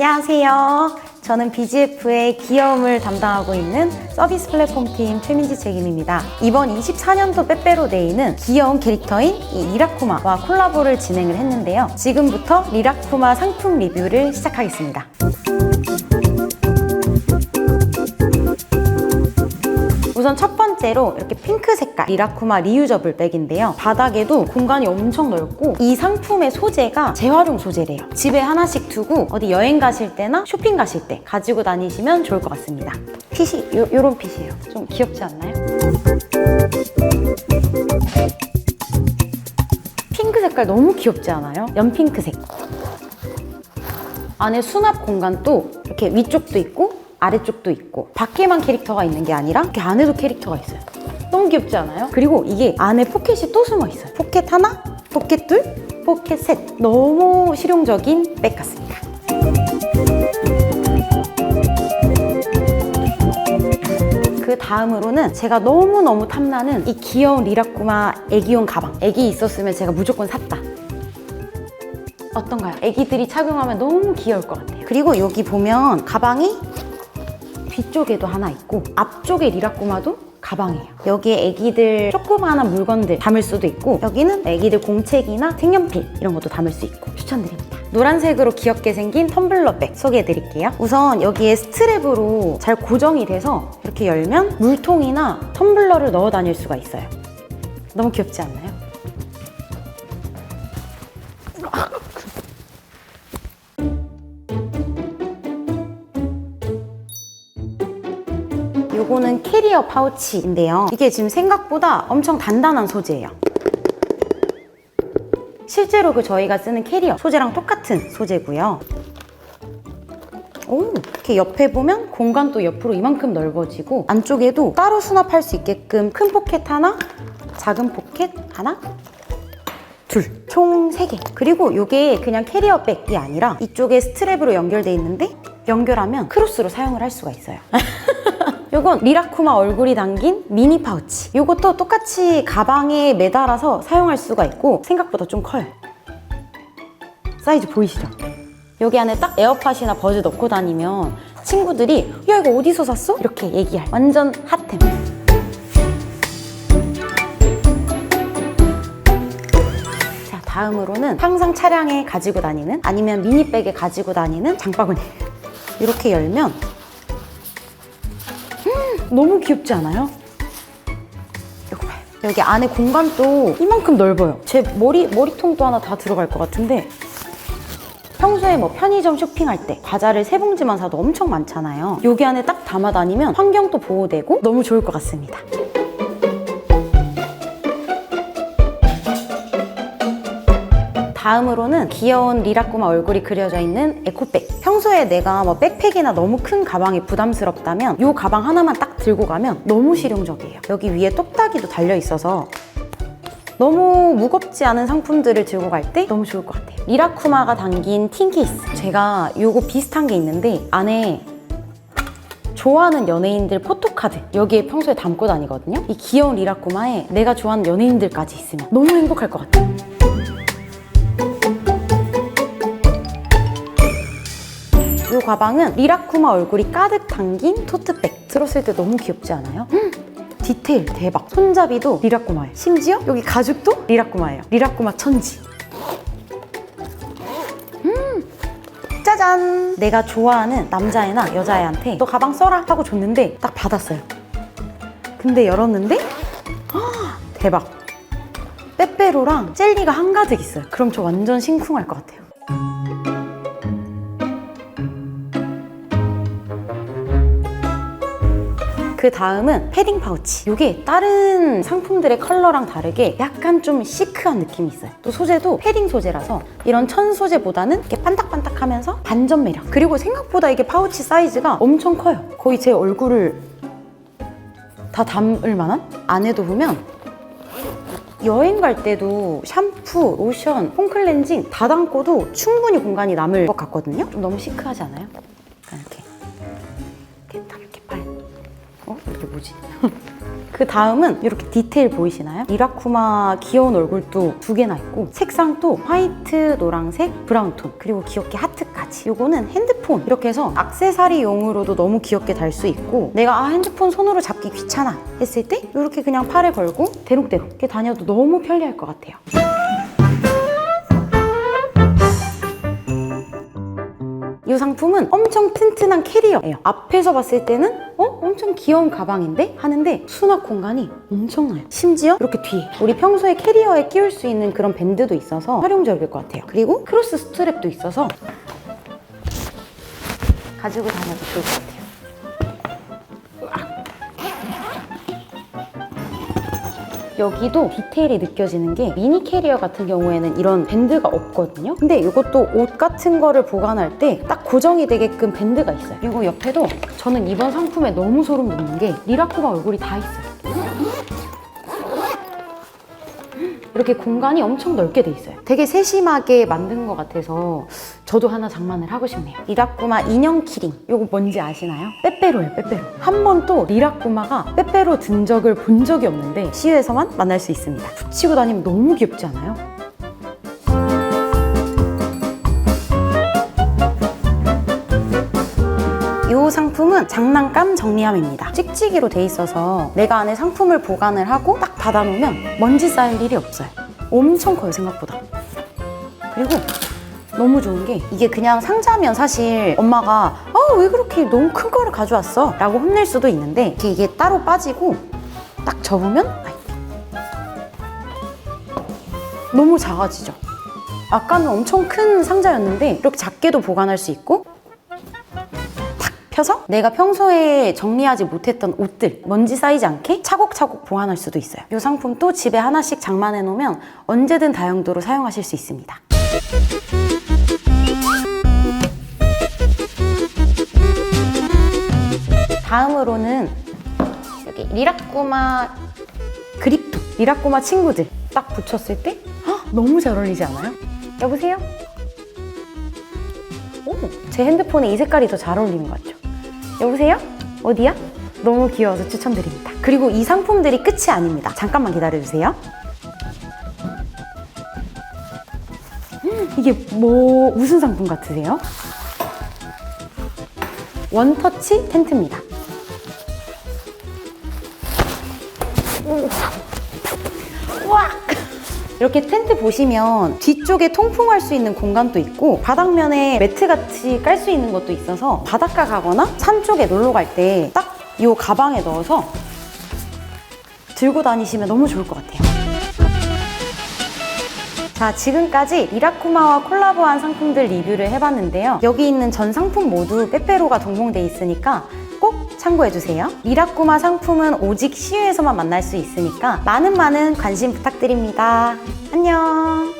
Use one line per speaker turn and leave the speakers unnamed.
안녕하세요. 저는 BGF의 귀여움을 담당하고 있는 서비스 플랫폼 팀 최민지 책임입니다. 이번 24년도 빼빼로데이는 귀여운 캐릭터인 이 리라쿠마와 콜라보를 진행을 했는데요. 지금부터 리라쿠마 상품 리뷰를 시작하겠습니다. 우선 첫 번째로 이렇게 핑크 색깔 리라쿠마 리유저블 백인데요. 바닥에도 공간이 엄청 넓고 이 상품의 소재가 재활용 소재래요. 집에 하나씩 두고 어디 여행 가실 때나 쇼핑 가실 때 가지고 다니시면 좋을 것 같습니다. 핏이 요, 요런 핏이에요. 좀 귀엽지 않나요? 핑크 색깔 너무 귀엽지 않아요? 연핑크색. 안에 수납 공간도 이렇게 위쪽도 있고 아래쪽도 있고 밖에만 캐릭터가 있는 게 아니라 이렇게 안에도 캐릭터가 있어요. 너무 귀엽지 않아요? 그리고 이게 안에 포켓이 또 숨어 있어요. 포켓 하나, 포켓 둘, 포켓 셋. 너무 실용적인 백 같습니다. 그 다음으로는 제가 너무너무 탐나는 이 귀여운 리라꾸마 애기용 가방. 애기 있었으면 제가 무조건 샀다. 어떤가요? 애기들이 착용하면 너무 귀여울 것 같아요. 그리고 여기 보면 가방이 뒤쪽에도 하나 있고 앞쪽에 리라꾸마도 가방이에요. 여기에 애기들 조그마한 물건들 담을 수도 있고 여기는 애기들 공책이나 색연필 이런 것도 담을 수 있고 추천드립니다. 노란색으로 귀엽게 생긴 텀블러백 소개해드릴게요. 우선 여기에 스트랩으로 잘 고정이 돼서 이렇게 열면 물통이나 텀블러를 넣어 다닐 수가 있어요. 너무 귀엽지 않나요? 요거는 캐리어 파우치인데요. 이게 지금 생각보다 엄청 단단한 소재예요. 실제로 그 저희가 쓰는 캐리어 소재랑 똑같은 소재고요. 오, 이렇게 옆에 보면 공간도 옆으로 이만큼 넓어지고 안쪽에도 따로 수납할 수 있게끔 큰 포켓 하나, 작은 포켓 하나, 둘, 총 3개. 그리고 이게 그냥 캐리어 백이 아니라 이쪽에 스트랩으로 연결돼 있는데 연결하면 크로스로 사용을 할 수가 있어요. 요건 리라쿠마 얼굴이 담긴 미니 파우치. 요것도 똑같이 가방에 매달아서 사용할 수가 있고 생각보다 좀 커요. 사이즈 보이시죠? 여기 안에 딱 에어팟이나 버즈 넣고 다니면 친구들이 야 이거 어디서 샀어? 이렇게 얘기할 완전 핫템. 자 다음으로는 항상 차량에 가지고 다니는 아니면 미니백에 가지고 다니는 장바구니. 이렇게 열면 너무 귀엽지 않아요? 여기 안에 공간도 이만큼 넓어요. 제 머리, 머리통도 하나 다 들어갈 것 같은데 평소에 뭐 편의점 쇼핑할 때 과자를 세 봉지만 사도 엄청 많잖아요. 여기 안에 딱 담아 다니면 환경도 보호되고 너무 좋을 것 같습니다. 다음으로는 귀여운 리라꾸마 얼굴이 그려져 있는 에코백. 평소에 내가 뭐 백팩이나 너무 큰 가방이 부담스럽다면 이 가방 하나만 딱 들고 가면 너무 실용적이에요. 여기 위에 똑딱이도 달려 있어서 너무 무겁지 않은 상품들을 들고 갈 때 너무 좋을 것 같아요. 리라쿠마가 담긴 틴 케이스. 제가 요거 비슷한 게 있는데 안에 좋아하는 연예인들 포토카드 여기에 평소에 담고 다니거든요. 이 귀여운 리라쿠마에 내가 좋아하는 연예인들까지 있으면 너무 행복할 것 같아요. 이 가방은 리라쿠마 얼굴이 가득 담긴 토트백. 들었을 때 너무 귀엽지 않아요? 음, 디테일 대박. 손잡이도 리라쿠마예요. 심지어 여기 가죽도 리라쿠마예요. 리라쿠마 천지. 음, 짜잔! 내가 좋아하는 남자애나 여자애한테 너 가방 써라 하고 줬는데 딱 받았어요. 근데 열었는데 아, 대박. 빼빼로랑 젤리가 한가득 있어요. 그럼 저 완전 심쿵할 것 같아요. 그 다음은 패딩 파우치. 이게 다른 상품들의 컬러랑 다르게 약간 좀 시크한 느낌이 있어요. 또 소재도 패딩 소재라서 이런 천 소재보다는 이렇게 반딱반딱하면서 반전 매력. 그리고 생각보다 이게 파우치 사이즈가 엄청 커요. 거의 제 얼굴을 다 담을 만한? 안에도 보면 여행 갈 때도 샴푸, 로션, 폼클렌징 다 담고도 충분히 공간이 남을 것 같거든요. 좀 너무 시크하지 않아요? 이렇게 이게 뭐지? 그 다음은 이렇게 디테일 보이시나요? 이라쿠마 귀여운 얼굴도 두 개나 있고 색상도 화이트, 노란색, 브라운 톤 그리고 귀엽게 하트까지. 요거는 핸드폰. 이렇게 해서 악세사리용으로도 너무 귀엽게 달 수 있고 내가 아 핸드폰 손으로 잡기 귀찮아 했을 때 이렇게 그냥 팔에 걸고 대롱대롱 이렇게 다녀도 너무 편리할 것 같아요. 이 상품은 엄청 튼튼한 캐리어예요. 앞에서 봤을 때는 어? 엄청 귀여운 가방인데? 하는데 수납 공간이 엄청나요. 심지어 이렇게 뒤에 우리 평소에 캐리어에 끼울 수 있는 그런 밴드도 있어서 활용적일 것 같아요. 그리고 크로스 스트랩도 있어서 가지고 다녀도 좋을 여기도 디테일이 느껴지는 게 미니 캐리어 같은 경우에는 이런 밴드가 없거든요. 근데 이것도 옷 같은 거를 보관할 때 딱 고정이 되게끔 밴드가 있어요. 그리고 옆에도 저는 이번 상품에 너무 소름 돋는 게 리라쿠마 얼굴이 다 있어요. 이렇게 공간이 엄청 넓게 돼 있어요. 되게 세심하게 만든 것 같아서 저도 하나 장만을 하고 싶네요. 리라꾸마 인형 키링. 이거 뭔지 아시나요? 빼빼로예요, 빼빼로. 한 번도 리라꾸마가 빼빼로 든 적을 본 적이 없는데 시유에서만 만날 수 있습니다. 붙이고 다니면 너무 귀엽지 않아요? 이 상품은 장난감 정리함입니다. 찍찍이로 돼 있어서 내가 안에 상품을 보관을 하고 딱 닫아놓으면 먼지 쌓일 일이 없어요. 엄청 커요, 생각보다. 그리고 너무 좋은 게 이게 그냥 상자면 사실 엄마가 아, 왜 그렇게 너무 큰 거를 가져왔어? 라고 혼낼 수도 있는데 이게, 따로 빠지고 딱 접으면 너무 작아지죠. 아까는 엄청 큰 상자였는데 이렇게 작게도 보관할 수 있고 탁 펴서 내가 평소에 정리하지 못했던 옷들 먼지 쌓이지 않게 차곡차곡 보관할 수도 있어요. 이 상품 또 집에 하나씩 장만해 놓으면 언제든 다용도로 사용하실 수 있습니다. 다음으로는 여기 리라꼬마 그립톡 리라꼬마 친구들 딱 붙였을 때 헉, 너무 잘 어울리지 않아요? 여보세요? 오, 제 핸드폰에 이 색깔이 더 잘 어울리는 것 같죠? 여보세요? 어디야? 너무 귀여워서 추천드립니다. 그리고 이 상품들이 끝이 아닙니다. 잠깐만 기다려주세요. 음, 이게 뭐 무슨 상품 같으세요? 원터치 텐트입니다. 와! 이렇게 텐트 보시면 뒤쪽에 통풍할 수 있는 공간도 있고 바닥면에 매트 같이 깔 수 있는 것도 있어서 바닷가 가거나 산 쪽에 놀러 갈 때 딱 이 가방에 넣어서 들고 다니시면 너무 좋을 것 같아요. 자, 지금까지 리라쿠마와 콜라보한 상품들 리뷰를 해봤는데요. 여기 있는 전 상품 모두 빼빼로가 동봉돼 있으니까 꼭 참고해주세요. 리라쿠마 상품은 오직 시유에서만 만날 수 있으니까 많은 많은 관심 부탁드립니다. 안녕!